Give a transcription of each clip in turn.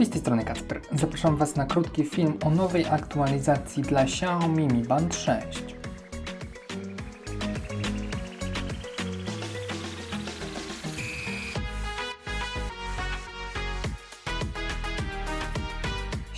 Cześć, z tej strony Kacper. Zapraszam Was na krótki film o nowej aktualizacji dla Xiaomi Mi Band 6.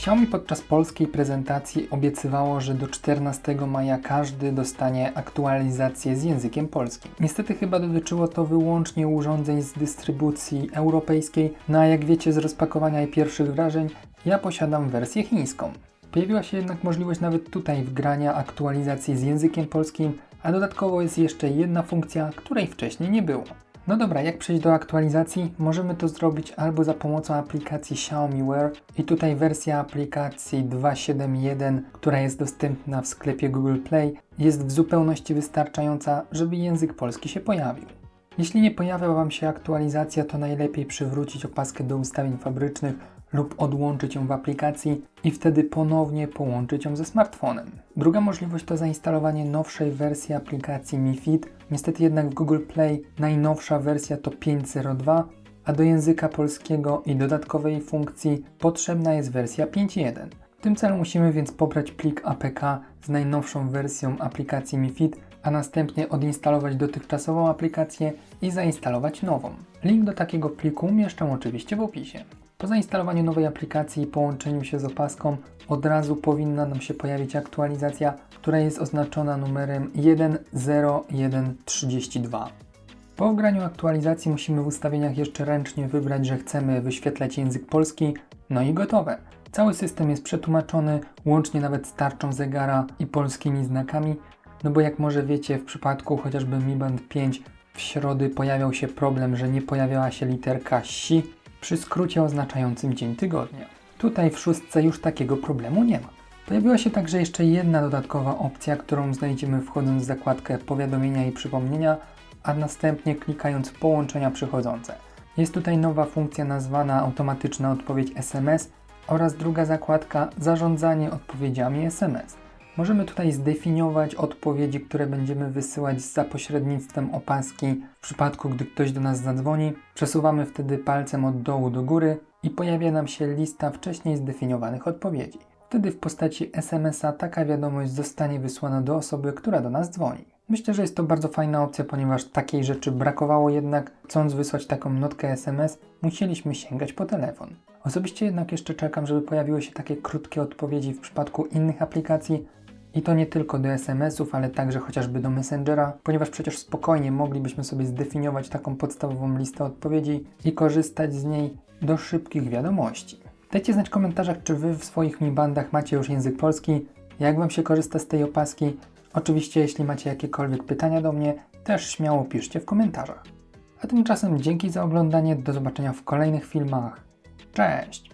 Xiaomi podczas polskiej prezentacji obiecywało, że do 14 maja każdy dostanie aktualizację z językiem polskim. Niestety chyba dotyczyło to wyłącznie urządzeń z dystrybucji europejskiej, no a jak wiecie z rozpakowania i pierwszych wrażeń, ja posiadam wersję chińską. Pojawiła się jednak możliwość nawet tutaj wgrania aktualizacji z językiem polskim, a dodatkowo jest jeszcze jedna funkcja, której wcześniej nie było. No dobra, jak przejść do aktualizacji? Możemy to zrobić albo za pomocą aplikacji Xiaomi Wear i tutaj wersja aplikacji 2.7.1, która jest dostępna w sklepie Google Play, jest w zupełności wystarczająca, żeby język polski się pojawił. Jeśli nie pojawia Wam się aktualizacja, to najlepiej przywrócić opaskę do ustawień fabrycznych lub odłączyć ją w aplikacji i wtedy ponownie połączyć ją ze smartfonem. Druga możliwość to zainstalowanie nowszej wersji aplikacji Mi Fit. Niestety jednak w Google Play najnowsza wersja to 5.02, a do języka polskiego i dodatkowej funkcji potrzebna jest wersja 5.1. W tym celu musimy więc pobrać plik APK z najnowszą wersją aplikacji Mi Fit, a następnie odinstalować dotychczasową aplikację i zainstalować nową. Link do takiego pliku umieszczam oczywiście w opisie. Po zainstalowaniu nowej aplikacji i połączeniu się z opaską od razu powinna nam się pojawić aktualizacja, która jest oznaczona numerem 10132. Po wgraniu aktualizacji musimy w ustawieniach jeszcze ręcznie wybrać, że chcemy wyświetlać język polski, no i gotowe. Cały system jest przetłumaczony, łącznie nawet z tarczą zegara i polskimi znakami, no bo jak może wiecie, w przypadku chociażby Mi Band 5 w środy pojawiał się problem, że nie pojawiała się literka SI przy skrócie oznaczającym dzień tygodnia. Tutaj w szóstce już takiego problemu nie ma. Pojawiła się także jeszcze jedna dodatkowa opcja, którą znajdziemy wchodząc w zakładkę powiadomienia i przypomnienia, a następnie klikając połączenia przychodzące. Jest tutaj nowa funkcja nazwana automatyczna odpowiedź SMS oraz druga zakładka zarządzanie odpowiedziami SMS. Możemy tutaj zdefiniować odpowiedzi, które będziemy wysyłać za pośrednictwem opaski w przypadku, gdy ktoś do nas zadzwoni. Przesuwamy wtedy palcem od dołu do góry i pojawia nam się lista wcześniej zdefiniowanych odpowiedzi. Wtedy w postaci SMS-a taka wiadomość zostanie wysłana do osoby, która do nas dzwoni. Myślę, że jest to bardzo fajna opcja, ponieważ takiej rzeczy brakowało jednak. Chcąc wysłać taką notkę SMS, musieliśmy sięgać po telefon. Osobiście jednak jeszcze czekam, żeby pojawiły się takie krótkie odpowiedzi w przypadku innych aplikacji, i to nie tylko do SMS-ów, ale także chociażby do Messengera, ponieważ przecież spokojnie moglibyśmy sobie zdefiniować taką podstawową listę odpowiedzi i korzystać z niej do szybkich wiadomości. Dajcie znać w komentarzach, czy Wy w swoich Mi Bandach macie już język polski, jak Wam się korzysta z tej opaski. Oczywiście, jeśli macie jakiekolwiek pytania do mnie, też śmiało piszcie w komentarzach. A tymczasem dzięki za oglądanie, do zobaczenia w kolejnych filmach. Cześć!